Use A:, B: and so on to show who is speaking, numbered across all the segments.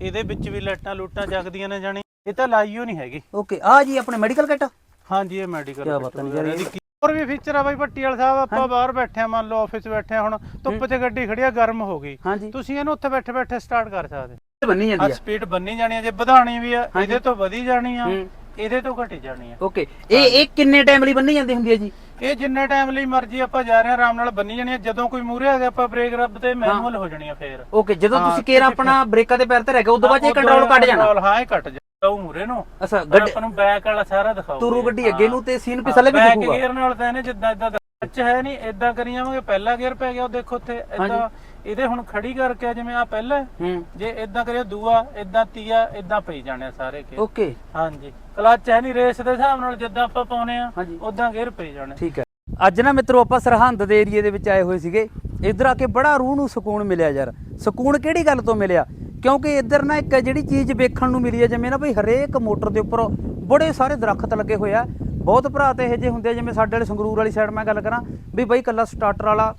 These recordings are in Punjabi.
A: ਇਹਦੇ ਵਿੱਚ ਵੀ ਲਾਈਟਾਂ ਲੂਟਾਂ ਜਗਦੀਆਂ ਨੇ ਜਾਣੀ ਇਹ ਤਾਂ ਲਾਈਓ ਨਹੀਂ ਹੈਗੀ।
B: ਓਕੇ ਆ ਜੀ ਆਪਣੇ ਮੈਡੀਕਲ ਕਿੱਟ
A: ਹਾਂਜੀ ਇਹ ਮੈਡੀਕਲ
B: ਕਿਆ ਬਾਤ ਹੈ ਯਾਰ, ਇਹ-
A: ਹੋਰ ਵੀ ਫੀਚਰ ਆ ਬਾਈ ਭੱਟੀ ਵਾਲਾ ਸਾਹਿਬ ਆਪਾਂ ਬਾਹਰ ਬੈਠੇ ਆ ਮੰਨ ਲਓ ਆਫਿਸ ਬੈਠੇ ਆ ਹੁਣ ਧੁੱਪ 'ਚ ਗੱਡੀ ਖੜੀ ਆ ਗਰਮ ਹੋ ਗਈ।
B: ਹਾਂਜੀ।
A: ਤੁਸੀਂ ਇਹਨੂੰ ਉੱਥੇ ਬੈਠੇ ਬੈਠੇ ਸਟਾਰਟ ਕਰ ਸਕਦੇ।
B: ਬੰਨੀ
A: ਆ
B: ਜਾਂਦੀ ਆ।
A: ਸਪੀਡ ਬੰਨੀ ਜਾਣੀ ਆ ਜੇ ਵਧਾਣੀ ਵੀ ਆ ਇਹਦੇ ਤੋਂ ਵਧੀ ਜਾਣੀ ਆ
B: ਹੂੰ।
A: ਇਹਦੇ ਤੋਂ ਘਟੀ ਜਾਣੀ ਆ।
B: ਓਕੇ ਇਹ ਇਹ ਕਿੰਨੇ ਟਾਈਮ ਲਈ ਬੰਨੀ ਜਾਂਦੀ ਹੁੰਦੀ ਹੈ ਜੀ?
A: ਇਹ ਜਿੰਨੇ ਟਾਈਮ ਲਈ ਮਰਜ਼ੀ ਆਪਾਂ ਜਾ ਰਹੇ ਆ ਆਰਾਮ ਨਾਲ ਬੰਨੀ ਜਾਣੀ ਆ ਜਦੋਂ ਕੋਈ ਮੂਰੇ ਆ ਗਿਆ ਆਪਾਂ ਬ੍ਰੇਕ ਰੱਬ ਤੇ ਮੈਨੂਅਲ ਹੋ ਜਾਣੀ ਆ ਫੇਰ।
B: ਓਕੇ ਜਦੋਂ
A: ਹਾਂ,
B: ਤੁਸੀਂ ਕੇਰ ਆਪਣਾ ਬ੍ਰੇਕਾਂ ਦੇ ਪੈਰ ਤੇ ਰਹਿ ਗਏ ਉਦੋਂ ਬਾਅਦ ਇਹ ਕੰਟਰੋਲ ਕੱਢ ਜਾਣਾ।
A: control, ਹਾਂ ਇਹ ਕੱਟ ਜਾ ਉਹ ਮੂਰੇ ਨੂੰ।
B: ਅੱਛਾ ਗੱਡੀ
A: ਆਪਾਂ ਨੂੰ ਬੈਕ ਵਾਲਾ ਸਾਰਾ ਦਿਖਾਓ।
B: ਤੁਰੂ ਗੱਡੀ ਅੱਗੇ ਨੂੰ ਤੇ ਸੀਨ ਪਿਛਲੇ ਵੀ
A: ਬੈਕ
B: ਦਿਖੂਗਾ।
A: ਗੇਅਰ ਨਾਲ ਤਾਂ ਇਹਨੇ ਜਿੱਦਾਂ ਇਦਾਂ ਵਿੱਚ ਹੈ ਨਹੀਂ ਇਦਾਂ ਕਰੀ ਜਾਵਾਂਗੇ ਪਹਿਲਾ ਗੇਅਰ ਪੈ ਗਿਆ ਉਹ ਦੇਖੋ ਉੱਥੇ ਇਦਾਂ ਇਹਦੇ ਹੁਣ ਖੜੀ ਕਰਕੇ ਆ ਜਿਵੇਂ ਆ ਪਹਿਲਾ
B: ਹੂੰ।
A: ਜੇ ਇਦਾਂ ਕਰਿਓ ਦੂਆ ਇਦਾਂ ਤੀਆ ਇਦਾਂ ਪਈ ਜਾਣੇ ਆ ਸਾਰੇ ਕੇ
B: ਓਕੇ।
A: ਹਾਂਜੀ। ਕਲੱਚ ਹੈ ਨਹੀਂ ਰੇਸ ਦੇ ਹਿਸਾਬ ਨਾਲ ਜਿੱਦਾਂ ਆਪਾਂ ਪਾਉਨੇ ਆ
B: ਹਾਂਜੀ।
A: ਉਦਾਂ ਗੇਅਰ ਪਈ ਜਾਣੇ।
B: ਠੀਕ ਹੈ। ਅੱਜ ਨਾ ਮਿੱਤਰੋ ਆਪਾਂ ਸਰਹੰਦ ਦੇ ਏਰੀਏ ਦੇ ਵਿੱਚ ਆਏ ਹੋਏ ਸੀਗੇ। ਇੱਧਰ ਆ ਕੇ ਬੜਾ ਰੂਹ ਨੂੰ ਸਕੂਨ ਮਿਲਿਆ ਯਾਰ। ਸਕੂਨ ਕਿਹੜੀ ਗੱਲ ਤੋਂ ਮਿਲਿਆ? ਕਿਉਂਕਿ ਇੱਧਰ ਨਾ ਇੱਕ ਜਿਹੜੀ ਚੀਜ਼ ਵੇਖਣ ਨੂੰ ਮਿਲੀ ਹੈ ਜਿਵੇਂ ਨਾ ਬਈ ਹਰੇਕ ਮੋਟਰ ਦੇ ਉੱਪਰ ਬੜੇ ਸਾਰੇ ਦਰਖਤ ਲੱਗੇ ਹੋਏ ਆ। ਬਹੁਤ ਭਰਾ ਤੇ ਇਹੋ ਜਿਹੇ ਹੁੰਦੇ ਆ ਜਿਵੇਂ ਸਾਡੇ ਵਾਲੇ ਸੰਗਰੂਰ ਵਾਲੀ ਸਾਈਡ ਮੈਂ ਗੱਲ ਕਰਾਂ ਵੀ ਬਈ ਕੱਲਾ ਸਟਾਰਟਰ ਵਾਲਾ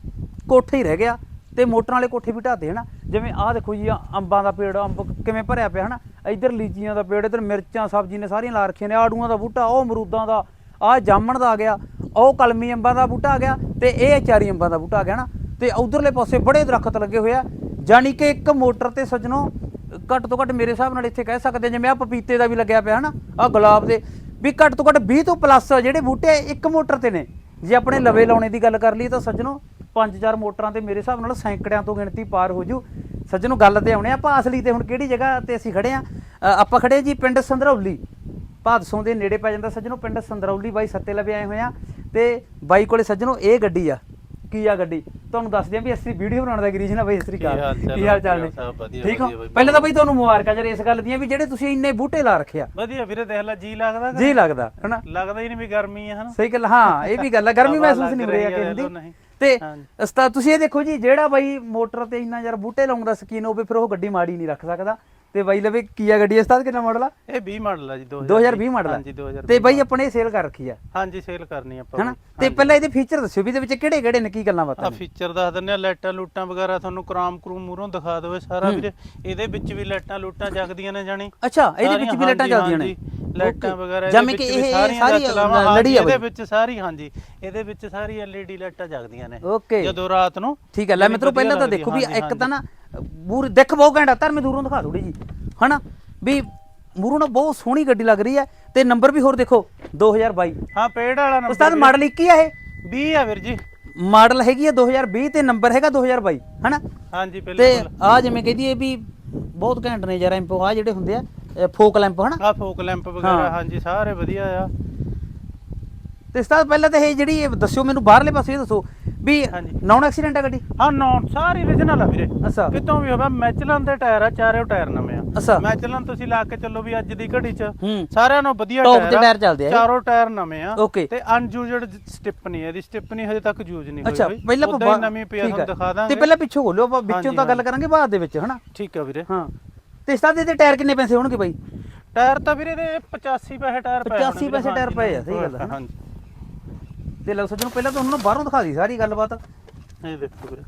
B: ਕੋਠੇ ਹੀ ਰਹਿ ਗਿਆ। ਤੇ ਮੋਟਰਾਂ ਵਾਲੇ ਕੋਠੇ ਵੀ ਢਾਦੇ ਹਨਾ? ਜਿਵੇਂ ਆਹ ਦੇਖੋ ਜੀ, ਆਹ ਅੰਬਾਂ ਦਾ ਪੇੜ, ਅੰਬ ਕਿਵੇਂ ਭਰਿਆ ਪਿਆ, ਹਨਾ? ਇੱਧਰ ਲੀਚੀਆਂ ਦਾ ਪੇੜ, ਇੱਧਰ ਮਿਰਚਾਂ, ਸਬਜ਼ੀ ਨੇ ਸਾਰੀਆਂ ਲਾ ਰੱਖੀਆਂ ਨੇ, ਆੜੂਆਂ ਦਾ ਬੂਟਾ, ਉਹ ਅਮਰੂਦਾਂ ਦਾ, ਆਹ ਜਾਮਣ ਦਾ ਆ ਗਿਆ, ਉਹ ਕਲਮੀ ਅੰਬਾਂ ਦਾ ਬੂਟਾ ਆ ਗਿਆ, ਤੇ ਇਹ ਚਾਰੀ ਅੰਬਾਂ ਦਾ ਬੂਟਾ ਆ ਗਿਆ ਨਾ ਤੇ ਉਧਰਲੇ ਪਾਸੇ ਬੜੇ ਦਰਖਤ ਲੱਗੇ ਹੋਏ ਆ ਜਾਨੀ ਕਿ ਇੱਕ ਮੋਟਰ ਤੇ ਸੱਜਣੋ, ਘੱਟ ਤੋਂ ਘੱਟ ਮੇਰੇ ਹਿਸਾਬ ਨਾਲ ਇੱਥੇ ਕਹਿ ਸਕਦੇ ਹਾਂ ਜਿਵੇਂ ਆ ਪਪੀਤੇ ਦਾ ਵੀ ਲੱਗਿਆ ਪਿਆ, ਹਨਾ? ਆ ਗੁਲਾਬ ਦੇ, ਵੀ ਘੱਟ ਤੋਂ ਘੱਟ 20 ਤੋਂ ਪਲੱਸ ਜਿਹੜੇ ਬੂਟੇ ਇੱਕ ਮੋਟਰ ਤੇ ਨੇ। ਜੇ ਆਪਣੇ ਲਵੇ ਲਾਉਣੇ ਦੀ ਗੱਲ ਕਰ ਲਈ ਤਾਂ ਸੱਜਣੋ ਪੰਜ ਚਾਰ ਮੋਟਰਾਂ ਤੇ ਮੇਰੇ ਹਿਸਾਬ ਨਾਲ ਸੈਂਕੜਿਆਂ ਤੋਂ ਗਿਣਤੀ ਪਾਰ ਹੋ ਜੂ। ਸੱਜਣੋ ਗੱਲ ਤੇ ਆਉਣੇ ਆ ਆਪਾਂ ਅਸਲੀ ਤੇ ਹੁਣ ਕਿਹੜੀ ਜਗ੍ਹਾ ਤੇ ਅਸੀਂ ਖੜੇ ਆ? ਆਪਾਂ ਖੜੇ ਆ ਜੀ ਪਿੰਡ ਸੰਧਰੌਲੀ ਭਾਦਸੋਂ ਦੇ ਨੇੜੇ ਪੈ ਜਾਂਦਾ ਸੱਜਣੋ ਪਿੰਡ ਸੰਧਰੌਲੀ ਬਾਈ ਸੱਤੇ ਲਵੇ ਆਏ ਹੋਏ ਆ। ਤੇ ਬਾਈ ਕੋਲੇ ਸੱਜਣੋ ਇਹ ਗੱਡੀ ਆ। ਕੀ ਆ ਗੱਡੀ? ਤੁਹਾਨੂੰ ਦੱਸਦੇ ਆ ਵੀ ਅਸੀਂ ਵੀਡੀਓ ਬਣਾਉਣ ਦਾ ਗਰੀਜ ਨਾ ਬਾਈ ਸ੍ਰੀ
A: ਕੀ ਹਾਲ ਚਾਲ
B: ਨੇ? ਠੀਕ ਹੋ। ਪਹਿਲਾਂ ਤਾਂ ਬਾਈ ਤੁਹਾਨੂੰ ਮੁਬਾਰਕਾਂ ਜਰ ਇਸ ਗੱਲ ਦੀਆਂ ਵੀ ਜਿਹੜੇ ਤੁਸੀਂ ਇੰਨੇ ਬੂਟੇ ਲਾ ਰੱਖਿਆ
A: ਵਧੀਆ ਵੀਰੇ ਦੇਖ ਲੈ ਜੀ ਲੱਗਦਾ
B: ਜੀ ਲੱਗਦਾ ਹਨਾ?
A: ਲੱਗਦਾ ਹੀ ਨਹੀਂ ਵੀ ਗਰਮੀ ਹੈ ਹਨਾ?
B: ਸਹੀ ਗੱਲ ਹਾਂ ਇਹ ਵੀ ਗੱਲ ਆ। ਗਰਮੀ ਮਹਿਸੂਸ ਨਹੀਂ ਹੋ ਰਹੀ ਆ
A: ਰਹੀ
B: ਕਿਸੇ
A: ਹੈ
B: ਦੀ। ਤੇ। ਉਸਤਾਦ ਤੁਸੀਂ ਇਹ ਦੇਖੋ ਜੀ ਜਿਹੜਾ ਬਾਈ ਮੋਟਰ ਤੇ ਇੰਨਾ ਯਾਰ ਬੂਟੇ ਲਾਉਣ ਦਾ ਸ਼ਕੀਨ ਹੋਵੇ ਫਿਰ ਉਹ ਗੱਡੀ ਮਾੜੀ ਨਹੀਂ ਰੱਖ ਸਕਦਾ। ਤੇ ਬਾਈ ਲਵੇ ਕੀ ਆ ਗੱਡੀ ਉਸਤਾਦ ਕਿੰਨਾ ਮਾਡਲ ਆ?
A: ਇਹ 20 ਮਾਡਲ ਆ ਜੀ
B: 2020 ਮਾਡਲ ਆ।
A: ਹਾਂਜੀ 2020
B: ਤੇ ਬਾਈ ਆਪਣੇ ਸੇਲ ਕਰ ਰੱਖੀ ਆ।
A: ਹਾਂਜੀ ਸੇਲ ਕਰਨੀ ਆਪਾਂ
B: ਹਨਾ? ਤੇ ਪਹਿਲਾਂ ਇਹਦੇ ਫੀਚਰ ਦੱਸਿਓ ਵੀ ਇਹਦੇ ਵਿੱਚ ਕਿਹੜੇ ਕਿਹੜੇ ਨੇ ਕੀ ਗੱਲਾਂ
A: ਆ
B: ਬਾਤਾਂ ਨੇ?
A: ਫੀਚਰ ਦੱਸ ਦਿੰਦੇ ਆ ਲਾਈਟਾਂ ਲੂਟਾਂ ਵਗੈਰਾ ਤੁਹਾਨੂੰ ਕਰਾਮ ਕਰੂਮ ਮੂਹਰੋਂ ਦਿਖਾ ਦੇਵੇ ਸਾਰਾ ਵੀਰੇ। ਇਹਦੇ ਵਿੱਚ ਵੀ ਲਾਈਟਾਂ ਲੂਟਾਂ ਜਗਦੀਆਂ ਨੇ ਜਾਣੀ।
B: ਅੱਛਾ ਇਹਦੇ ਵਿੱਚ ਵੀ ਲਾਈਟਾਂ ਚੱਲਦੀਆਂ ਨੇ?
A: ਲਾਈਟਾਂ. ਵਗੈਰਾ
B: ਜਿਵੇਂ ਕਿ ਇਹ ਸਾਰੀ ਲੜੀ ਆ
A: ਇਹਦੇ ਵਿੱਚ ਸਾਰੀ ਹਾਂਜੀ ਇਹਦੇ ਵਿੱਚ ਸਾਰੀ ਐਲਈਡੀ ਲਾਈਟਾਂ ਜਗਦੀਆਂ ਨੇ।
B: ਓਕੇ
A: ਜਦੋਂ ਰਾਤ ਨੂੰ
B: ਠੀਕ ਹੈ ਲੈ ਮਿੱਤਰੋ ਪਹਿਲਾਂ ਤਾਂ ਦੇਖੋ ਵੀ ਇੱਕ ਤਾਂ ਨਾ ਪੂਰੀ ਦੇਖ ਬਹੁਤ ਘੈਂਟਾ ਧਰਮੇ ਦੂਰੋਂ ਦਿਖਾ ਥੋੜੀ ਜੀ ਹਨਾ? ਵੀ ਮੂਰੋਂ ਨਾ ਬਹੁਤ ਸੋਹਣੀ ਗੱਡੀ ਲੱਗ ਰਹੀ ਹੈ ਤੇ ਨੰਬਰ ਵੀ ਹੋਰ ਦੇਖੋ 2022
A: ਹਾਂ ਪੇੜ ਵਾਲਾ ਨੰਬਰ
B: ਉਸਤਾਦ ਮਾਡਲ 21 ਆ ਇਹ?
A: 20 ਆ ਵੀਰ ਜੀ।
B: ਮਾਡਲ ਹੈਗੀ ਹੈ 2020 ਤੇ ਨੰਬਰ ਹੈਗਾ 2022 ਹਨਾ?
A: ਹਾਂਜੀ
B: ਤੇ
A: ਬਿਲਕੁਲ।
B: ਆ ਜਿਵੇਂ ਕਹਦੀਏ ਵੀ ਬਹੁਤ ਘੈਂਟ ਨੇ ਯਾਰ ਐਂਪੋ ਆ ਜਿਹੜੇ ਹੁੰਦੇ ਆ ਫੋਕ ਲੈਂਪ ਹਨਾ
A: ਆ ਫੋਕ ਲੈਂਪ
B: ਹਾਂ।
A: ਵਗੈਰਾ ਹਾਂਜੀ ਸਾਰੇ ਵਧੀਆ ਆ
B: ਤੇ ਉਸਤਾਦ ਪਹਿਲਾਂ ਤਾਂ ਇਹ ਜਿਹੜੀ ਇਹ ਦੱਸਿਓ ਮੈਨੂੰ ਬਾਹਰਲੇ ਪਾਸੇ ਇਹ ਦੱਸੋ ਵੀ
A: ਹਾਂਜੀ।
B: ਨੌਨ ਐਕਸੀਡੈਂਟ ਆ ਗੱਡੀ
A: ਹਾਂ ਨੌਨ ਸਾਰੀ origignal ਆ ਵੀਰੇ
B: ਅੱਛਾ
A: ਕਿਤੋਂ ਵੀ ਹੋਵੇ ਮੈਚਲਨ ਦੇ ਟਾਇਰ ਆ ਚਾਰੇ ਟਾਇਰ ਨਵੇਂ ਆ
B: ਅੱਛਾ
A: ਮੈਚਲਨ ਤੁਸੀਂ ਲਾ ਕੇ ਚੱਲੋ ਵੀ ਅੱਜ ਦੀ ਘੜੀ 'ਚ
B: ਹੂੰ
A: ਸਾਰਿਆਂ ਨੂੰ ਵਧੀਆ
B: Top ਦੇ
A: ਆ।
B: ਟਾਇਰ ਚੱਲਦੇ ਆ ਇਹ।
A: ਚਾਰੋਂ ਟਾਇਰ ਨਵੇਂ ਆ
B: Okay।
A: ਤੇ ਅਨਯੂਜ਼ਡ ਸਟਿਪ ਨਹੀਂ ਇਹਦੀ ਸਟਿਪ ਨਹੀਂ ਹਜੇ ਤੱਕ ਯੂਜ਼ ਨਹੀਂ ਹੋਈ
B: ਅੱਛਾ
A: ਹੋਈ।
B: ਪਹਿਲਾਂ
A: ਉੱਦਾਂ ਹੀ
B: ਆਪਾਂ
A: ਨਵੀਂ ਪਿਆ
B: ਠੀਕ
A: ਤੁਹਾਨੂੰ
B: ਹੈ।
A: ਦਿਖਾ
B: ਤੇ
A: ਦਾਂਗੇ
B: ਪਹਿਲਾਂ ਪਿੱਛੋਂ ਖੋਲਿਓ ਆਪਾਂ ਵਿੱਚੋਂ
A: ਹਾਂਜੀ,
B: ਤਾਂ ਗੱਲ
A: ਹਾਂਜੀ।
B: ਕਰਾਂਗੇ ਬਾਅਦ ਦੇ ਵਿੱਚ ਹਨਾ
A: ਠੀਕ ਆ ਵੀਰੇ
B: ਹਾਂ ਤੇ ਉਸਤਾਦ ਇਹਦੇ ਟਾਇਰ ਕਿੰਨੇ ਪੈਸੇ ਹੋਣਗੇ ਬਾਈ?
A: ਟਾਇਰ ਤਾਂ ਵੀਰੇ ਦੇ 85 ਪੈਸੇ ਟਾਇਰ ਪਏ
B: 85
A: ਹੋਣੇ
B: ਪੈਸੇ ਟਾਇਰ ਪਏ ਆ, ਸਹੀ ਗੱਲ ਹਨਾ।
A: ਹਾਂਜੀ।
B: ਤੇ ਲਓ ਸੱਜਣੋ ਪਹਿਲਾਂ ਤਾਂ ਉਹਨਾਂ ਨੂੰ ਬਾਹਰੋਂ ਦਿਖਾ ਦੀ ਸਾਰੀ ਗੱਲਬਾਤ।
A: ਇਹ ਦੇਖੋ ਵੀਰੇ।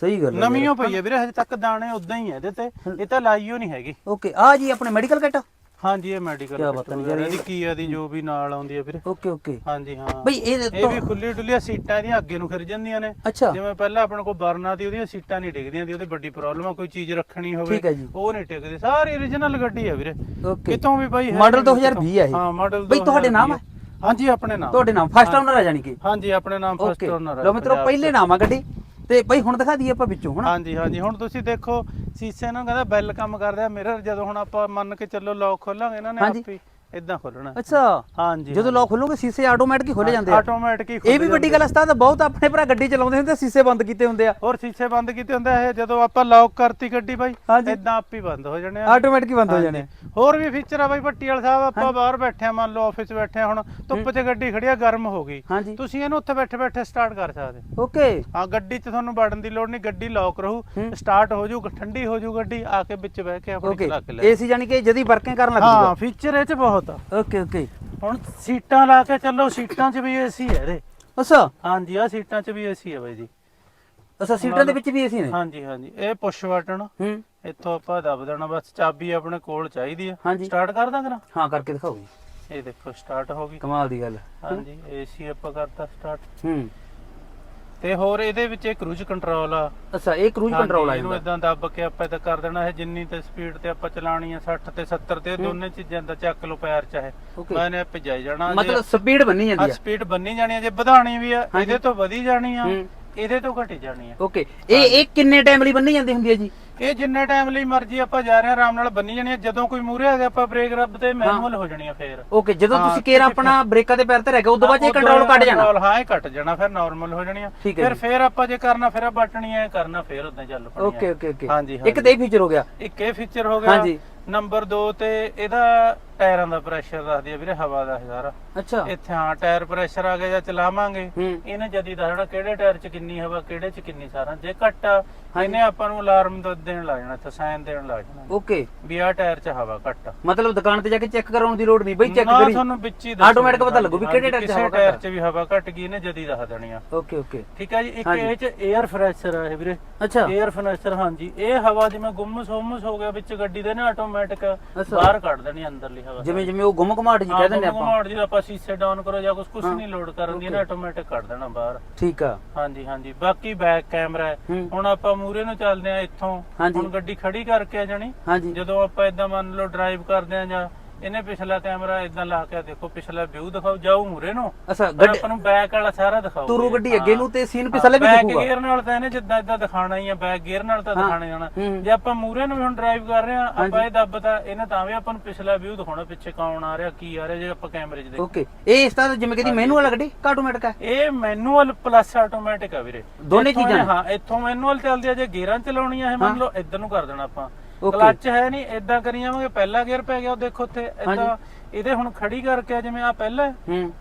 B: ਸਹੀ ਗੱਲ
A: ਨਵੀਂ ਪਈ ਹੈ ਵੀਰੇ ਹਜੇ ਤੱਕ ਦਾਣੇ ਉਦਾਂ ਹੀ ਹੈ ਇਹਦੇ ਤੇ। ਇਹ ਤਾਂ ਲਾਈਓ ਨਹੀਂ ਹੈਗੀ।
B: ਓਕੇ ਆ ਜੀ ਆਪਣੇ ਮੈਡੀਕਲ ਕਿੱਟ।
A: ਹਾਂਜੀ ਇਹ ਮੈਡੀਕਲ
B: ਕਿਆ ਬਾਤ ਹੈ ਯਾਰ,
A: ਇਹਦੀ ਕੀ ਆ ਦੀ ਜੋ ਵੀ ਨਾਲ ਆਉਂਦੀ ਹੈ ਵੀਰੇ
B: ਓਕੇ ਓਕੇ।
A: ਹਾਂਜੀ ਹਾਂ।
B: ਬਈ ਇਹ
A: ਇਹ ਵੀ ਖੁੱਲੀ ਡੁੱਲੀਆਂ ਸੀਟਾਂ ਇਹਦੀਆਂ ਅੱਗੇ ਨੂੰ ਫਿਰ ਜਾਂਦੀਆਂ ਨੇ।
B: ਅੱਛਾ।
A: ਜਿਵੇਂ ਪਹਿਲਾਂ ਆਪਣੇ ਕੋਲ ਬਰਨਾ ਦੀ ਉਹਦੀਆਂ ਸੀਟਾਂ ਨਹੀਂ ਡਿੱਗਦੀਆਂ ਦੀ ਉਹਦੀ ਵੱਡੀ ਪ੍ਰੋਬਲਮ ਆ ਕੋਈ ਚੀਜ਼ ਰੱਖਣੀ ਹੋਵੇ
B: ਠੀਕ ਹੈ ਜੀ।
A: ਉਹ ਨਹੀਂ ਟਿਕਦੀ ਸਾਰੀ origignal ਗੱਡੀ ਆ ਵੀਰੇ।
B: ਓਕੇ।
A: ਕਿਤੋਂ ਵੀ ਬਾਈ ਹੈ
B: ਮਾਡਲ
A: ਨਹੀਂ
B: 2020 ਆ ਇਹ।
A: ਹਾਂ ਮਾਡਲ
B: ਬਈ ਤੁਹਾਡੇ ਨਾਮ ਆ?
A: ਹਾਂਜੀ ਆਪਣੇ ਨਾਮ।
B: ਤੁਹਾਡੇ ਨਾਮ ਫਸਟ ਓਨਰ ਆ ਜਾਨੀ ਕਿ?
A: ਹਾਂਜੀ ਆਪਣੇ ਨਾਮ ਫਸਟ
B: ਓਕੇ।
A: ਓਨਰ
B: ਲਓ ਮਿੱਤਰੋ ਪਹਿਲੇ ਨਾਮ ਆ ਗੱਡੀ। ਤੇ ਬਈ ਹੁਣ ਦਿਖਾ ਦਈਏ ਆਪਾਂ ਵਿੱਚੋਂ
A: ਹਾਂਜੀ ਹਾਂਜੀ। ਹੁਣ ਤੁਸੀਂ ਦੇਖੋ ਸੀਸੇ ਨਾਲ ਕਹਿੰਦਾ ਬੈਲ ਕੰਮ ਕਰਦਾ ਮਿਰਰ ਜਦੋਂ ਹੁਣ ਆਪਾਂ ਮੰਨ ਕੇ ਚੱਲੋ ਲੌਕ ਖੋਲਾਂਗੇ ਇਹਨਾਂ ਨੇ
B: ਹਾਂਜੀ।
A: ਆਪੇ ਇਦਾਂ ਖੋਲਣਾ
B: ਅੱਛਾ।
A: ਹਾਂਜੀ
B: ਜਦੋਂ ਲੋਕ ਖੋਲੋਗੇ ਸ਼ੀਸ਼ੇ ਆਟੋਮੈਟਿਕ ਹੀ ਖੋਲੇ ਜਾਂਦੇ ਆ।
A: ਆਟੋਮੈਟਿਕ ਹੀ
B: ਇਹ ਵੀ ਵੱਡੀ ਗੱਲ ਉਸਤਾਦ ਬਹੁਤ ਆਪਣੇ ਭਰਾ ਗੱਡੀ ਚਲਾਉਂਦੇ ਹੁੰਦੇ ਸ਼ੀਸ਼ੇ ਬੰਦ ਕੀਤੇ ਹੁੰਦੇ ਆ।
A: ਹੋਰ ਸ਼ੀਸ਼ੇ ਬੰਦ ਕੀਤੇ ਹੁੰਦੇ ਆ ਇਹ ਜਦੋਂ ਆਪਾਂ ਲੌਕ ਕਰਤੀ ਗੱਡੀ ਬਾਈ। ਇਦਾਂ ਆਪ ਹੀ ਬੰਦ ਹੋ ਜਾਣੇ ਆ।
B: ਆਟੋਮੈਟਿਕ ਹੀ ਬੰਦ ਹੋ। ਜਾਣੇ
A: ਹੋਰ ਵੀ ਫੀਚਰ ਆ ਬਾਈ ਭੱਟੀ ਵਾਲਾ ਸਾਹਿਬ ਆਪਾਂ ਬਾਹਰ ਬੈਠੇ ਆ ਮੰਨ ਲਓ ਆਫਿਸ ਬੈਠੇ ਆ ਹੁਣ ਧੁੱਪ 'ਚ ਗੱਡੀ ਖੜੀ ਆ ਗਰਮ ਹੋ ਗਈ। ਤੁਸੀਂ ਇਹਨੂੰ ਉੱਥੇ ਬੈਠੇ ਬੈਠੇ ਸਟਾਰਟ ਕਰ ਸਕਦੇ।
B: ਓਕੇ
A: ਹਾਂ ਗੱਡੀ 'ਚ ਤੁਹਾਨੂੰ ਵੜਨ ਦੀ ਲੋੜ ਨਹੀਂ ਗੱਡੀ ਲੌਕ ਰਹੂ
B: ਹੂੰ।
A: ਸਟਾਰਟ ਹੋ ਜਾਊ ਠੰਡੀ ਹੋ ਜਾਊ ਗੱਡੀ ਆ ਕੇ ਵਿੱਚ ਬਹਿ ਕੇ ਆਪਣੀ ਚਲਾ ਕੇ ਲੈ
B: ਏਸੀ ਜਾਨੀ ਕਿ ਜਦੀ ਵਰਕਿੰਗ ਕਰਨ ਲੱਗ
A: ਹਾਂ
B: ਜੂਗਾ
A: ਫੀਚਰ ਇਹ 'ਚ ਬਹੁਤ ਆ।
B: ਓਕੇ ਓਕੇ
A: ਹੁਣ ਸੀਟਾਂ ਲਾ ਕੇ ਚੱਲੋ ਸੀਟਾਂ 'ਚ ਵੀ ਏਸੀ ਹੈ ਇਹਦੇ।
B: ਅੱਛਾ।
A: ਹਾਂਜੀ ਆ ਸੀਟਾਂ 'ਚ ਵੀ ਏਸੀ ਹੈ ਬਾਈ ਜੀ।
B: ਅੱਛਾ ਸੀਟਾਂ ਦੇ ਵਿੱਚ ਵੀ ਏਸੀ ਨੇ?
A: ਹਾਂਜੀ ਹਾਂਜੀ। ਇਹ ਪੁਸ਼ ਬਟਨ
B: ਹੂੰ।
A: ਇੱਥੋਂ ਆਪਾਂ ਦੱਬ ਦੇਣਾ ਬਸ ਚਾਬੀ ਆਪਣੇ ਕੋਲ ਚਾਹੀਦੀ ਆ।
B: ਹਾਂਜੀ।
A: ਸਟਾਰਟ ਕਰ ਦਾਂ ਕਰਾਂ
B: ਹਾਂ ਕਰਕੇ ਦਿਖਾਓ ਜੀ।
A: ਇਹ ਦੇਖੋ ਸਟਾਰਟ ਹੋ ਗਈ।
B: ਕਮਾਲ ਦੀ ਗੱਲ।
A: ਹਾਂਜੀ ਏਸੀ ਆਪਾਂ ਕਰਤਾ ਸਟਾਰਟ
B: ਹੂੰ।
A: ਤੇ ਹੋਰ ਇਹਦੇ ਵਿੱਚ ਇਹ ਕਰੂਜ਼ ਕੰਟਰੋਲ ਆ।
B: ਅੱਛਾ ਇਹ ਕਰੂਜ਼ ਕੰਟਰੋਲ ਆ
A: ਇਹਨੂੰ ਇਦਾਂ ਦੱਬ ਕੇ ਆਪਾਂ ਤਾਂ ਕਰ ਦੇਣਾ ਹੈ ਜਿੰਨੀ ਤੇ ਸਪੀਡ ਤੇ ਆਪਾਂ ਚਲਾਣੀ ਆ 60 ਤੇ 70 ਤੇ ਇਹ ਦੋਨੇ ਚੀਜ਼ਾਂ ਦਾ ਚੱਕ ਲਓ ਪੈਰ ਚਾਹੇ।
B: Okay.
A: ਮੈਂ ਨੇ ਭਜਾਈ ਜਾਣਾ
B: ਮਤਲਬ ਸਪੀਡ ਬੰਨੀ ਜਾਂਦੀ ਆ।
A: ਸਪੀਡ ਬੰਨੀ ਜਾਣੀ ਆ ਜੇ ਵਧਾਣੀ ਵੀ ਆ। ਇਹਦੇ ਤੋਂ ਵਧੀ ਜਾਣੀ ਆ। ਇਹਦੇ ਤੋਂ ਘਟੀ ਜਾਣੀ ਆ।
B: ਓਕੇ ਇਹ ਇਹ ਕਿੰਨੇ ਟਾਈਮ ਲਈ ਬੰਨੀ ਜਾਂਦੀ ਹੁੰਦੀ ਹੈ ਜੀ?
A: ਇਹ ਜਿੰਨੇ ਟਾਈਮ ਲਈ ਮਰਜ਼ੀ ਆਪਾਂ ਜਾ ਰਹੇ ਆ ਆਰਾਮ ਨਾਲ ਬੰਨੀ ਜਾਣੀ ਆ ਜਦੋਂ ਕੋਈ ਮੂਰੇ ਆ ਗਿਆ ਆਪਾਂ ਬ੍ਰੇਕ ਰੱਬ ਤੇ ਮੈਨੂਅਲ ਹੋ ਜਾਣੀ ਆ ਫੇਰ।
B: ਓਕੇ ਜਦੋਂ
A: ਹਾਂ,
B: ਤੁਸੀਂ ਕੇਰਾ ਆਪਣਾ ਬ੍ਰੇਕਾਂ ਤੇ ਪੈਰ ਤੇ ਰਹਿ ਉਦੋਂ ਬਾਅਦ ਇਹ ਕੰਟਰੋਲ ਕੱਟ ਜਾਣਾ।
A: control, ਹਾਂ ਇਹ ਕੱਟ ਜਾਣਾ ਫਿਰ ਨਾਰਮਲ ਹੋ ਜਾਣੀ ਆ
B: ਠੀਕ ਹੈ
A: ਫਿਰ ਆਪਾਂ ਜੇ ਕਰਨਾ ਫਿਰ ਆ ਬਟਣੀ ਐ ਕਰਨਾ ਫਿਰ ਉਦਾਂ ਚੱਲ ਪਣੀ
B: ਓਕੇ ਓਕੇ ਓਕੇ
A: ਹਾਂਜੀ,
B: ਇੱਕ ਤੇ ਇਹ ਫੀਚਰ ਹੋ ਗਿਆ।
A: ਇੱਕ ਇਹ ਫੀਚਰ ਹੋ ਗਿਆ।
B: ਹਾਂਜੀ।
A: ਨੰਬਰ 2 ਤੇ ਇਹਦਾ ਟਾਇਰਾਂ ਦਾ ਪ੍ਰੈਸ਼ਰ ਦੱਸਦੀ ਆ ਵੀਰੇ ਹਵਾ ਦਾ ਇਹ ਸਾਰਾ।
B: ਅੱਛਾ।
A: ਇੱਥੇ ਹਾਂ ਟਾਇਰ ਪ੍ਰੈਸ਼ਰ ਆ ਗਿਆ ਜਾਂ ਚਲਾਵਾਂਗੇ
B: ਹੂੰ।
A: ਇਹਨੇ ਜਦੀ ਦੱਸਣਾ ਕਿਹੜੇ ਟਾਇਰ 'ਚ ਕਿੰਨੀ ਹਵਾ ਕਿਹੜੇ 'ਚ ਕਿੰਨੀ ਸਾਰਾ। ਜੇ ਘੱਟ ਆ ਇਹਨੇ ਆਪਾਂ ਨੂੰ ਅਲਾਰਮ ਦੇਣ ਲੱਗ ਜਾਣਾ ਇੱਥੇ ਸਾਈਨ ਦੇਣ ਲੱਗ ਜਾਣਾ।
B: ਓਕੇ।
A: ਵੀ ਆਹ ਟਾਇਰ 'ਚ ਹਵਾ ਘੱਟ ਆ।
B: ਮਤਲਬ ਦੁਕਾਨ ਤੇ ਜਾ ਕੇ ਚੈੱਕ ਕਰਾਉਣ ਦੀ ਲੋੜ ਨਹੀਂ ਬਈ ਚੈੱਕ
A: ਨਾ
B: ਕਰੀ।
A: ਤੁਹਾਨੂੰ ਵਿੱਚ ਹੀ ਦੱਸੂ
B: Automatic ਪਤਾ ਲੱਗੂ ਵੀ ਕਿਹੜੇ ਟਾਇਰ 'ਚ
A: ਕਿਸੇ
B: ਹਵਾ ਘੱਟ
A: ਟਾਇਰ। 'ਚ ਵੀ ਹਵਾ ਘੱਟ ਗਈ ਇਹਨੇ ਜਦੀ ਦੱਸ ਦੇਣੀ ਆ।
B: Okay okay.
A: ਠੀਕ ਹੈ ਜੀ ਇੱਕ
B: ਹਾਂਜੀ।
A: ਇਹ 'ਚ 에ਅਰ ਫਰੈਸ਼ਰ ਆ ਇਹ ਵੀਰੇ।
B: ਅੱਛਾ।
A: 에ਅਰ ਫਰੈਸ਼ਰ ਹਾਂਜੀ। ਇਹ ਹਵਾ ਜਿਵੇਂ ਗੁੰਮਸ ਹੁਮਸ ਹੋ ਗਿਆ ਵਿੱਚ ਗੱਡੀ ਦੇ ਨਾ ਆਟੋਮੈਟਿਕ। ਬਾਹਰ ਕੱਢ ਦੇਣੀ ਅੰਦਰਲੀ ਹਵਾ।
B: ਜਿਵੇਂ ਜਿਵੇਂ ਉਹ ਗੁੰਮ ਘਮਾਟ ਜੀ ਕਹਿ ਦਿੰਦੇ ਆਪਾਂ।
A: ਘੁਮਾਉਣ ਜੀ ਆਪਾਂ ਸ਼ੀਸ਼ੇ ਡਾਊਨ ਕਰੋ ਜਾਂ ਕੁਝ ਕੁਝ। ਨਹੀਂ ਲੋਡ ਕਰਨ ਦੀ ਨਾ ਆਟੋਮੈਟਿਕ ਕੱਢ ਦੇਣਾ ਬਾਹਰ।
B: ਠੀਕ ਆ।
A: ਹਾਂਜੀ ਹਾਂਜੀ। ਬਾਕੀ ਬੈਕ ਕੈਮਰਾ ਹੈ। ਹੁਣ ਆਪਾਂ ਮੂਰੇ ਨੂੰ ਚੱਲਦੇ ਆ ਇੱਥੋਂ। ਹੁਣ ਗੱਡੀ ਖੜੀ ਕਰਕੇ ਆ ਜਾਣੀ। ਜਦੋਂ ਆਪਾਂ ਇਦਾਂ ਮੰਨ ਲਓ ਡਰਾਈਵ ਕਰਦੇ ਆ ਜਾਂ ਇਹਨੇ ਪਿਛਲਾ ਕੈਮਰਾ ਇਦਾਂ ਲਾ ਕੇ ਦੇਖੋ ਪਿਛਲਾ ਵਿਊ ਦਿਖਾਓ ਜਾਊ ਮੂਰੇ ਨੂੰ।
B: ਅੱਛਾ
A: ਪਰ
B: ਗੱਡੀ
A: ਆਪਾਂ ਨੂੰ ਬੈਕ ਵਾਲਾ ਸਾਰਾ ਦਿਖਾਓ।
B: ਤੁਰੂ ਗੱਡੀ ਅੱਗੇ ਨੂੰ ਤੇ ਸੀਨ ਪਿਛਲੇ ਵੀ
A: ਬੈਕ
B: ਦਿਖੂਗਾ।
A: ਗੇਅਰ ਨਾਲ ਤਾਂ ਇਹਨੇ ਜਿੱਦਾਂ ਇਦਾਂ ਦਿਖਾਣਾ ਹੀ ਆ ਬੈਕ ਗੇਅਰ ਨਾਲ ਤਾਂ। ਦਿਖਾਣਾ ਜਾਣਾ। ਜੇ ਆਪਾਂ ਮੂਰੇ ਨੂੰ ਵੀ ਹੁਣ ਡਰਾਈਵ ਕਰ ਰਹੇ ਆ ਆਪਾਂ ਇਹ ਦੱਬਤਾ ਇਹਨੇ ਤਾਂ ਵੀ ਆਪਾਂ ਨੂੰ ਪਿਛਲਾ ਵਿਊ ਦਿਖਾਉਣਾ ਪਿੱਛੇ ਕੌਣ ਆ ਰਿਹਾ ਕੀ ਆ ਰਿਹਾ ਜੇ ਆਪਾਂ ਕੈਮਰੇ 'ਚ ਦੇਖ
B: ਓਕੇ ਇਹ ਇਸ ਤਰ੍ਹਾਂ ਜਿਵੇਂ ਕਿ ਮੈਨੂਅਲ ਗੱਡੀ ਆਟੋਮੈਟਿਕ ਹੈ?
A: ਇਹ ਮੈਨੂਅਲ ਪਲੱਸ ਆਟੋਮੈਟਿਕ ਆ ਵੀਰੇ।
B: ਦੋਨੇ
A: ਇੱਥੋਂ
B: ਚੀਜ਼ਾਂ
A: ਹਾਂ ਇੱਥੋਂ ਮੈਨੂਅਲ ਚੱਲਦੀ ਆ ਜੇ ਗੇਅਰਾਂ ਚਲਾਉਣੀ ਆ ਇਹ ਮੰਨ ਲਓ ਇੱਧਰ ਨੂੰ ਕਰ ਦੇਣਾ ਆਪਾਂ. ਕਲੱਚ ਹੈ ਨਹੀਂ ਇਦਾਂ ਕਰੀ ਜਾਵਾਂਗੇ ਪਹਿਲਾ ਗੇਅਰ ਪੈ ਗਿਆ ਉਹ ਦੇਖੋ ਉੱਥੇ ਇਦਾਂ ਇਹਦੇ ਹੁਣ ਖੜੀ ਕਰਕੇ ਜਿਵੇਂ ਆ ਪਹਿਲਾ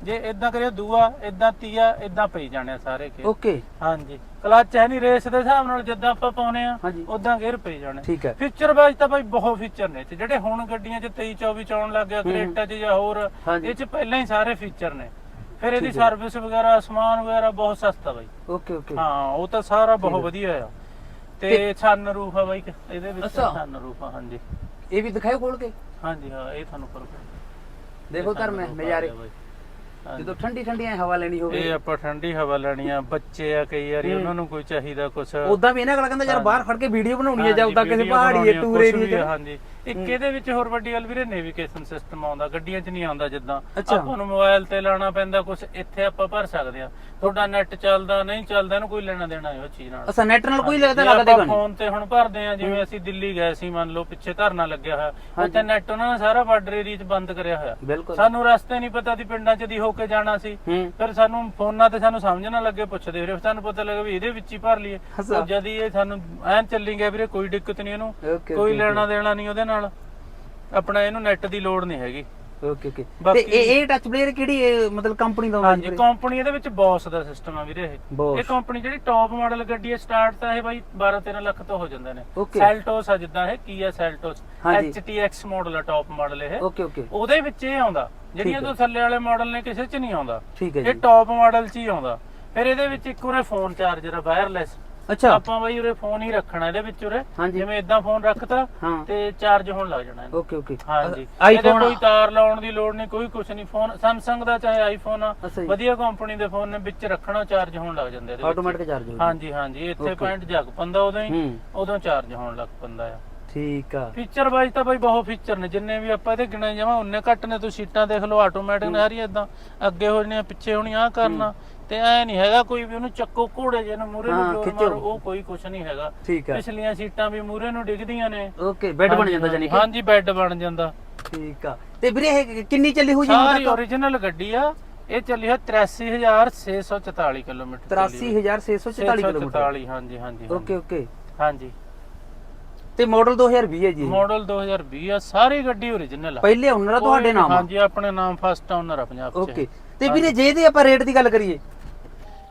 A: ਜੇ ਇਦਾਂ ਕਰਿਆ ਦੂਆ ਇਦਾਂ ਤੀਆ ਇਦਾਂ ਪਈ ਜਾਣੇ ਸਾਰੇ ਕੇ
B: ਓਕੇ
A: ਹਾਂਜੀ। ਕਲੱਚ ਹੈ ਨਹੀਂ ਰੇਸ ਦੇ ਹਿਸਾਬ ਨਾਲ ਜਿੱਦਾਂ ਆਪਾਂ ਪਾਉਨੇ ਆ ਉਦਾਂ ਗੇਅਰ ਪਈ ਜਾਣੇ।
B: ਠੀਕ ਹੈ।
A: ਫੀਚਰ ਵਾਈਜ਼ ਤਾਂ ਬਾਈ ਬਹੁਤ ਫੀਚਰ ਨੇ ਤੇ ਜਿਹੜੇ ਹੁਣ ਗੱਡੀਆਂ 'ਚ 23 24 ਚ ਆਉਣ ਲੱਗ ਗਿਆ ਕ੍ਰੇਟਾ 'ਚ ਜਾਂ ਹੋਰ। ਇਹ 'ਚ ਪਹਿਲਾਂ ਹੀ ਸਾਰੇ ਫੀਚਰ ਨੇ। ਫਿਰ ਇਹਦੀ ਸਰਵਿਸ ਵਗੈਰਾ ਸਮਾਨ ਵਗੈਰਾ ਬਹੁਤ ਸਸਤਾ ਬਾਈ।
B: ਓਕੇ ਓਕੇ
A: ਹਾਂ ਉਹ ਤਾਂ ਸਾਰਾ ਬਹੁਤ ਵਧੀਆ ਆ। ਤੇ ਛੰਨ ਰੂਫ ਆ ਬਾਈ ਇਹਦੇ ਵਿੱਚ
B: ਅੱਛਾ।
A: ਛੰਨ ਰੂਫ ਆ ਹਾਂਜੀ।
B: ਇਹ ਵੀ ਦਿਖਾਓ ਖੋਲ ਕੇ।
A: ਹਾਂਜੀ ਹਾਂ ਇਹ ਤੁਹਾਨੂੰ ਪਰ
B: ਦੇਖੋ ਧਰ ਮੈਂ ਨਜ਼ਾਰੇ। ਜਦੋਂ ਠੰਡੀ ਠੰਡੀ ਐ ਹਵਾ ਲੈਣੀ ਹੋਵੇ।
A: ਇਹ ਆਪਾਂ ਠੰਡੀ ਹਵਾ ਲੈਣੀ ਆ ਬੱਚੇ ਆ ਕਈ ਵਾਰੀ ਉਹਨਾਂ ਨੂੰ ਕੋਈ ਚਾਹੀਦਾ ਕੁਛ।
B: ਉਦਾਂ ਵੀ ਇਹਨਾਂ ਕੋਲ ਕਹਿੰਦਾ ਯਾਰ ਬਾਹਰ ਖੜ ਕੇ ਵੀਡੀਓ ਬਣਾਉਣੀ ਹੈ ਜਾਂ ਉਦਾਂ ਕਿਸੇ ਪਹਾੜੀ
A: ਆ,
B: ਟੂਰ
A: ਕੁਛ
B: 'ਚ।
A: ਹਾਂਜੀ। ਇੱਕ ਇਹਦੇ ਵਿੱਚ ਹੋਰ ਵੱਡੀ ਗੱਲ ਵੀਰੇ ਨੈਵੀਗੇਸ਼ਨ ਸਿਸਟਮ ਆਉਂਦਾ ਗੱਡੀਆਂ 'ਚ ਨਹੀਂ ਆਉਂਦਾ ਜਿੱਦਾਂ।
B: ਅੱਛਾ।
A: ਆਪਾਂ ਨੂੰ ਮੋਬਾਈਲ ਤੇ ਲਾਣਾ ਪੈਂਦਾ ਕੁਝ ਇੱਥੇ ਆਪਾਂ ਭਰ ਸਕਦੇ ਆ। ਤੁਹਾਡਾ ਨੈਟ ਚੱਲਦਾ ਨਹੀਂ ਚੱਲਦਾ ਇਹਨੂੰ ਕੋਈ ਲੈਣਾ ਦੇਣਾ ਉਹ ਚੀਜ਼ ਨਾਲ।
B: ਅਸਾਂ ਨੈਟ ਨਾਲ ਕੋਈ ਲੱਗਦਾ ਲੱਗਦਾ ਨਹੀਂ
A: ਫੋਨ ਤੇ ਹੁਣ ਭਰਦੇ ਆ ਜਿਵੇਂ ਅਸੀਂ ਦਿੱਲੀ ਗਏ ਸੀ ਮੰਨ ਲਓ ਪਿੱਛੇ ਧਰਨਾ ਲੱਗਿਆ ਹੋਇਆ ਉੱਥੇ ਨੈਟ ਉਹਨਾਂ ਨੇ ਸਾਰਾ ਬਾਰਡਰ ਏਰੀਆ 'ਚ ਬੰਦ ਕਰਿਆ ਹੋਇਆ। ਸਾਨੂੰ ਰਸਤੇ ਨਹੀਂ ਪਤਾ ਸੀ ਪਿੰਡਾਂ 'ਚ ਦੀ ਹੋ ਕੇ ਜਾਣਾ ਸੀ।
B: ਹੂੰ।
A: ਫਿਰ ਸਾਨੂੰ ਫੋਨਾਂ ਤੇ ਸਾਨੂੰ ਸਮਝ ਨਾ ਲੱਗੇ ਪੁੱਛਦੇ ਵੀਰੇ ਸਾਨੂੰ ਪਤਾ ਲੱਗਾ ਵੀ ਇਹਦੇ ਵਿੱਚ ਹੀ ਭਰ ਲਈਏ। ਜਦ ਹੀ ਇਹ ਸਾਨੂੰ ਐਨ ਚੱਲੀ ਗਿਆ ਵੀਰੇ ਕੋਈ ਦਿੱਕਤ ਨਹੀਂ ਇਹਨੂੰ ਕੋਈ ਲੈਣਾ ਦੇਣਾ ਨਹੀਂ ਉਹਦੇ ਨਾਲ। ਆਪਣਾ ਇਹਨੂੰ ਨੈਟ ਦੀ ਲੋੜ ਨਹੀਂ ਹੈਗੀ।
B: Okay okay. ਤੇ
A: ਬਾਕੀ-
B: ਇਹ ਇਹ ਟੱਚ ਪਲੇਅਰ ਕਿਹੜੀ ਇਹ ਮਤਲਬ ਕੰਪਨੀ ਦਾ ਹੁੰਦਾ
A: ਹਾਂਜੀ ਕੰਪਨੀ ਇਹਦੇ ਵਿੱਚ ਬੌਸ ਦਾ ਸਿਸਟਮ ਆ ਵੀਰੇ ਇਹ।
B: Boss।
A: ਇਹ ਕੰਪਨੀ ਜਿਹੜੀ ਟੌਪ ਮਾਡਲ ਗੱਡੀ ਹੈ ਸਟਾਰਟ ਤਾਂ ਇਹ ਬਾਈ 12 13 ਲੱਖ ਤੋਂ ਹੋ ਜਾਂਦੇ ਨੇ।
B: Okay।
A: ਸੈਲਟੋਸ ਆ ਜਿੱਦਾਂ ਇਹ ਕੀ ਹੈ ਸੈਲਟੋਸ
B: ਹਾਂਜੀ।
A: HTX ਮਾਡਲ ਆ ਟੌਪ ਮਾਡਲ ਇਹ।
B: Okay okay.
A: ਉਹਦੇ ਵਿੱਚ ਇਹ ਆਉਂਦਾ। ਜਿਹੜੀਆਂ ਤੋਂ ਥੱਲੇ ਵਾਲੇ ਮਾਡਲ ਨੇ ਕਿਸੇ 'ਚ ਨਹੀਂ ਆਉਂਦਾ।
B: ਠੀਕ ਹੈ
A: ਇਹ
B: ਜੀ।
A: ਟੌਪ ਮਾਡਲ 'ਚ ਹੀ ਆਉਂਦਾ। ਫਿਰ ਇਹਦੇ ਵਿੱਚ ਇੱਕ ਫੋਨ ਚਾਰਜਰ ਆ ਵਾਇਰਲੈਸ
B: ਅੱਛਾ।
A: ਆਪਾਂ ਬਾਈ ਉਰੇ ਫੋਨ ਹੀ ਰੱਖਣਾ ਇਹਦੇ ਵਿੱਚ ਉਰੇ।
B: ਹਾਂਜੀ।
A: ਜਿਵੇਂ ਇਦਾਂ ਫੋਨ ਰੱਖਤਾ
B: ਹਾਂ।
A: ਤੇ ਚਾਰਜ ਹੋਣ ਲੱਗ ਜਾਣਾ ਇਹਨੂੰ।
B: ਓਕੇ ਓਕੇ
A: ਹਾਂਜੀ। ਇਹਦੇ
B: ਆਈਫੋਨ
A: ਕੋਈ ਤਾਰ ਲਾਉਣ ਦੀ ਲੋੜ ਨਹੀਂ ਕੋਈ ਕੁਝ ਨਹੀਂ। ਫੋਨ Samsung ਦਾ ਚਾਹੇ ਆਈਫੋਨ ਆ
B: ਅੱਛਾ ਜੀ।
A: ਵਧੀਆ ਕੰਪਨੀ ਦੇ ਫੋਨ ਨੇ ਵਿੱਚ ਰੱਖਣਾ ਚਾਰਜ ਹੋਣ ਲੱਗ ਜਾਂਦੇ ਇਹਦੇ ਵਿੱਚ।
B: ਆਟੋਮੈਟਿਕ ਚਾਰਜ ਹੋ
A: ਹਾਂਜੀ ਹਾਂਜੀ। ਇੱਥੇ
B: Okay।
A: ਪੁਆਇੰਟ ਜਗ ਪੰਦਾ ਉਦੋਂ ਹੀ
B: ਹੂੰ।
A: ਉਦੋਂ ਚਾਰਜ ਹੋਣ ਲੱਗ ਪੰਦਾ ਆ।
B: ਠੀਕ ਆ।
A: ਫੀਚਰ ਵਾਈਜ਼ ਤਾਂ ਬਾਈ ਬਹੁਤ ਫੀਚਰ ਨੇ ਜਿੰਨੇ ਵੀ ਆਪਾਂ ਇਹਦੇ ਗਿਣੇ ਜਾਵਾਂ ਉਹਨੇ ਘੱਟ ਨੇ ਤੁਸੀਂ ਸੀਟਾਂ ਦੇਖ ਲਓ ਆਟੋਮੈਟਿਕ ਨੇ ਸਾਰੀਆਂ ਇਦਾਂ ਅੱਗੇ ਹੋ ਜਾਣੀਆਂ ਪਿੱਛੇ ਹੋਣੀਆਂ ਆਹ ਕਰਨਾ ਤੇ ਐ ਨਹੀਂ ਹੈਗਾ ਕੋਈ ਵੀ ਉਹਨੂੰ ਚੱਕੋ ਘੋੜੇ ਜਿਹਨੂੰ ਮੂਰੇ
B: ਹਾਂ,
A: ਨੂੰ ਜੋਰ। ਮਾਰੋ ਉਹ ਕੋਈ ਕੁਝ ਨਹੀਂ ਹੈਗਾ।
B: ਠੀਕ ਆ।
A: ਪਿਛਲੀਆਂ ਸੀਟਾਂ ਵੀ ਮੂਰੇ ਨੂੰ ਡਿੱਗਦੀਆਂ ਨੇ।
B: ਓਕੇ ਬੈੱਡ ਬਣ ਜਾਂਦਾ ਜਾਨੀ ਕਿ?
A: ਹਾਂਜੀ ਬੈੱਡ ਬਣ ਜਾਂਦਾ।
B: ਠੀਕ ਆ। ਤੇ ਵੀਰੇ ਇਹ ਕਿੰਨੀ ਚੱਲੀ ਹੋ ਜੀ
A: ਸਾਰੀ origignal ਗੱਡੀ ਆ ਇਹ ਚੱਲੀ ਹੈ 83644 ਕਿਲੋਮੀਟਰ
B: 83644 ਕਿਲੋਮੀਟਰ।
A: 83644 ਹਾਂਜੀ ਹਾਂਜੀ।
B: Okay okay.
A: ਹਾਂਜੀ।
B: ਤੇ ਮਾਡਲ 2020 ਹੈ ਜੀ ਇਹ?
A: ਮਾਡਲ 2020 ਆ ਸਾਰੀ ਗੱਡੀ origignal ਆ।
B: ਪਹਿਲੇ ਓਨਰ ਆ ਤੁਹਾਡੇ ਨਾਮ ਆ।
A: ਹਾਂਜੀ ਆਪਣੇ ਨਾਮ ਫਸਟ ਓਨਰ ਆ ਪੰਜਾਬ 'ਚ।
B: ਓਕੇ ਤੇ ਵੀਰੇ ਜੇ ਇਹਦੇ ਆਪਾਂ ਰੇਟ ਦੀ ਗੱਲ ਕਰੀਏ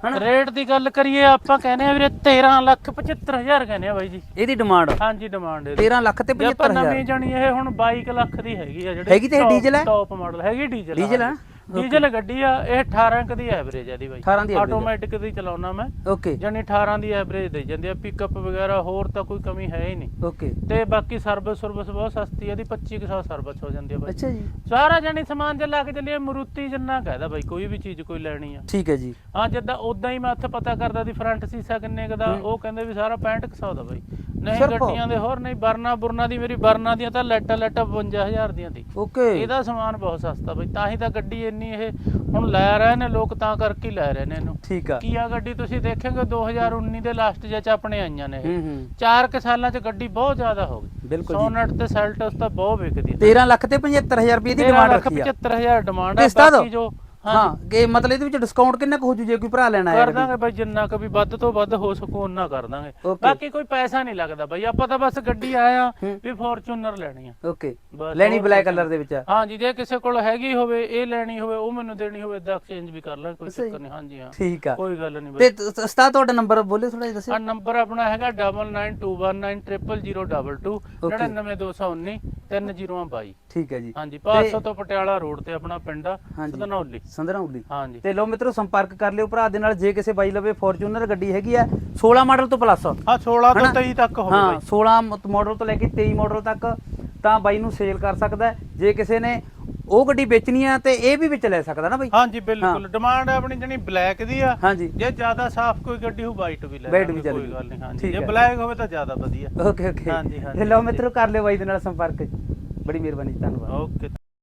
B: ਹਨਾ?
A: ਰੇਟ ਦੀ ਗੱਲ ਕਰੀਏ ਆਪਾਂ ਕਹਿੰਦੇ ਆ ਵੀਰੇ 13 ਲੱਖ 75000 ਕਹਿੰਦੇ ਆ ਬਾਈ ਜੀ।
B: ਇਹਦੀ ਡਿਮਾਂਡ
A: ਹਾਂਜੀ ਡਿਮਾਂਡ ਇਹਦੀ।
B: 13 ਲੱਖ ਤੇ
A: ਜੇ ਆਪਾਂ
B: 75000
A: ਨਵੀਂ ਜਾਣੀ ਇਹ ਹੁਣ 22 ਲੱਖ ਦੀ ਹੈਗੀ ਆ ਜਿਹੜੀ
B: ਹੈਗੀ ਤੇ ਇਹ ਡੀਜ਼ਲ ਹੈ?
A: ਟੌਪ ਮਾਡਲ ਹੈਗੀ ਡੀਜ਼ਲ
B: ਡੀਜ਼ਲ ਹੈ
A: ਡੀਜ਼ਲ ਗੱਡੀ ਆ ਇਹ 18 ਕ ਦੀ ਐਵਰੇਜ ਆ ਦੀ ਬਾਈ।
B: 18 ਦੀ average ਆ।
A: ਆਟੋਮੈਟਿਕ ਦੀ ਚਲਾਉਣਾ ਮੈਂ।
B: ਓਕੇ।
A: ਜਾਨੀ 18 ਦੀ ਐਵਰੇਜ ਦੇ ਜਾਂਦੀ ਆ। ਪਿਕਅਪ ਵਗੈਰਾ ਹੋਰ ਤਾਂ ਕੋਈ ਕਮੀ ਹੈ ਹੀ ਨਹੀਂ।
B: ਓਕੇ।
A: ਤੇ ਬਾਕੀ ਸਰਵਿਸ ਸਰਵਿਸ ਬਹੁਤ ਸਸਤੀ ਆ ਦੀ 2500 ਸਰਵਿਸ ਹੋ ਜਾਂਦੀ ਆ ਬਾਈ।
B: ਅੱਛਾ ਜੀ।
A: ਸਾਰਾ ਜਾਨੀ ਸਮਾਨ ਜੇ ਲਾ ਕੇ ਚੱਲੀਏ ਮਰੂਤੀ ਜਿੰਨਾ ਕਹਦਾ ਬਾਈ ਕੋਈ ਵੀ ਚੀਜ਼ ਕੋਈ ਲੈਣੀ ਆ।
B: ਠੀਕ ਹੈ ਜੀ।
A: ਹਾਂ ਜਿੱਦਾਂ ਉਦਾਂ ਹੀ ਮੈਂ ਉੱਥੇ ਪਤਾ ਕਰਦਾ ਦੀ ਫਰੰਟ ਸੀਸਾ ਕਿੰਨੇ ਕੁ ਦਾ ਉਹ ਕਹਿੰਦੇ ਵੀ ਸਾਰਾ 6500 ਦਾ ਬਾਈ। ਨਹੀਂ
B: ਸਿਰਫ?
A: ਗੱਡੀਆਂ ਦੇ ਹੋਰ ਨਹੀਂ ਬਰਨਾ ਬੁਰਨਾ ਦੀ ਮੇਰੀ ਬਰਨਾ ਦੀਆਂ ਤਾਂ ਲੈਟਾ ਲੈਟਾ 52000 ਦੀਆਂ ਦੀ
B: ਓਕੇ।
A: ਇਹਦਾ ਸਮਾਨ ਬਹੁਤ ਸਸਤਾ ਬਈ ਤਾਂ ਹੀ ਤਾਂ ਗੱਡੀ ਇੰਨੀ ਇਹ ਹੁਣ ਲੈ ਰਹੇ ਨੇ ਲੋਕ ਤਾਂ ਕਰਕੇ ਹੀ ਲੈ ਰਹੇ ਨੇ ਇਹਨੂੰ।
B: ਠੀਕ ਆ।
A: ਕੀਆ ਗੱਡੀ ਤੁਸੀਂ ਦੇਖੋਗੇ 2019 ਦੇ ਲਾਸਟ ਜਿਹੇ ਚ ਆਪਣੇ ਆਈਆਂ ਨੇ
B: ਹੂੰ
A: ਇਹ।
B: ਹੂੰ
A: ਚਾਰ ਕੁ ਸਾਲਾਂ ਚ ਗੱਡੀ ਬਹੁਤ ਜ਼ਿਆਦਾ ਹੋ ਗਈ।
B: ਬਿਲਕੁਲ ਜੀ।
A: ਸੋਨਟ ਤੇ ਸੈਲਟਸ ਤਾਂ ਬਹੁਤ ਵਿਕਦੀ
B: 13 ਲੱਖ ਤੇ 75000 ਰੁਪਏ ਦੀ ਡਿਮਾਂਡ ਰੱਖੀ ਆ।
A: 75000 ਡਿਮਾਂਡ
B: ਤੇ
A: ਹੈ
B: ਉਸਤਾਦ,
A: ਬਾਕੀ ਜੋ
B: ਹਾਂ। ਕਿ ਮਤਲਬ ਇਹਦੇ ਵਿੱਚ ਡਿਸਕਾਊਂਟ ਕਿੰਨਾ ਕੁ ਹੋ ਜੂ ਜੇ ਕੋਈ ਭਰਾ ਲੈਣਾ
A: ਕਰ
B: ਹੈ
A: ਦਾਂਗੇ ਬਾਈ ਜਿੰਨਾ ਕੁ ਵੀ ਵੱਧ ਤੋਂ ਵੱਧ ਹੋ ਸਕੋ ਉਹਨਾਂ ਕਰ ਦਾਂਗੇ
B: Okay.
A: ਬਾਕੀ ਕੋਈ ਪੈਸਾ ਨਹੀਂ ਲੱਗਦਾ ਬਾਈ ਆਪਾਂ ਤਾਂ ਬਸ ਗੱਡੀ ਆਇਆ
B: ਹੂੰ।
A: ਵੀ ਫੋਰਚੂਨਰ ਲੈਣੀ ਆ।
B: ਓਕੇ।
A: ਬਸ
B: ਲੈਣੀ
A: ਹੋਰ
B: ਬਲੈਕ ਕਲਰ ਦੇ ਵਿੱਚ ਆ।
A: ਹਾਂਜੀ ਜੇ ਕਿਸੇ ਕੋਲ ਹੈਗੀ ਹੋਵੇ ਇਹ ਲੈਣੀ ਹੋਵੇ ਉਹ ਮੈਨੂੰ ਦੇਣੀ ਹੋਵੇ ਤਾਂ ਐਕਸਚੇਂਜ ਵੀ ਕਰ ਲਾਂ ਕੋਈ
B: ਅੱਛਾ ਜੀ।
A: ਚੱਕਰ ਨਹੀਂ। ਹਾਂਜੀ ਹਾਂ।
B: ਠੀਕ ਆ।
A: ਕੋਈ ਗੱਲ ਨਹੀਂ ਬਾਈ।
B: ਤੇ ਤ- ਉਸਤਾਦ ਤੁਹਾਡਾ ਨੰਬਰ ਬੋਲੇ ਥੋੜਾ ਜਿਹਾ ਦੱਸਿਓ।
A: ਆ ਨੰਬਰ ਆਪਣਾ ਹੈਗਾ 9921900022
B: Okay.
A: 99219 3022
B: ਠੀਕ ਹੈ ਜੀ।
A: ਹਾਂਜੀ 500 ਤੋਂ ਪਟਿਆਲਾ ਰੋਡ ਤੇ ਆਪਣਾ ਪਿੰਡ ਆ
B: ਹਾਂਜੀ। ਸੰਧਰੌਲੀ
A: ਹਾਂਜੀ।
B: ਤੇ ਲੋ ਮਿੱਤਰੋ ਸੰਪਰਕ ਕਰ ਲਿਓ ਭਰਾ ਦੇ ਨਾਲ ਜੇ ਕਿਸੇ ਬਾਈ ਲਵੇ ਫੋਰਚੂਨਰ ਗੱਡੀ ਹੈਗੀ ਆ 16 ਮਾਡਲ ਤੋਂ ਪਲੱਸ
A: ਹਾਂ 16 ਤੋਂ
B: ਹਨਾ?
A: 23 ਤੱਕ ਹੋਵੇ
B: ਹਾਂ
A: ਬਾਈ।
B: 16 ਮਾਡਲ ਤੋਂ ਲੈ ਕੇ 23 ਮਾਡਲ ਤੱਕ ਤਾਂ ਬਾਈ ਨੂੰ ਸੇਲ ਕਰ ਸਕਦਾ ਹੈ। ਜੇ ਕਿਸੇ ਨੇ ਉਹ ਗੱਡੀ ਵੇਚਣੀ ਆ ਤੇ ਇਹ ਵੀ ਵਿੱਚ ਲੈ ਸਕਦਾ ਨਾ ਬਾਈ?
A: ਹਾਂਜੀ ਬਿਲਕੁਲ। ਡਿਮਾਂਡ ਆਪਣੀ ਜਣੀ ਬਲੈਕ ਦੀ ਆ।
B: ਹਾਂਜੀ।
A: ਜੇ ਜ਼ਿਆਦਾ ਸਾਫ਼ ਕੋਈ ਗੱਡੀ ਹੋ ਵਾਈਟ ਵੀ ਲੈ
B: White ਵੀ
A: ਲਾਂਗੇ,
B: ਚੱਲੇਗੀ।
A: ਕੋਈ ਗੱਲ ਨਹੀਂ। ਹਾਂਜੀ
B: ਠੀਕ
A: ਜੇ
B: ਹੈ।
A: ਬਲੈਕ ਹੋਵੇ ਤਾਂ ਜ਼ਿਆਦਾ ਵਧੀਆ।
B: ਓਕੇ ਓਕੇ
A: ਹਾਂਜੀ, ਹਾਂਜੀ,
B: ਤੇ
A: ਹਾਂਜੀ।
B: ਮਿੱਤਰੋ ਕਰ ਲਿਓ ਬਾਈ ਦੇ ਨਾਲ ਸੰਪਰਕ। ਬੜੀ ਮਿਹਰਬਾਨੀ ਧੰਨਵਾਦ।
A: ਓਕੇ।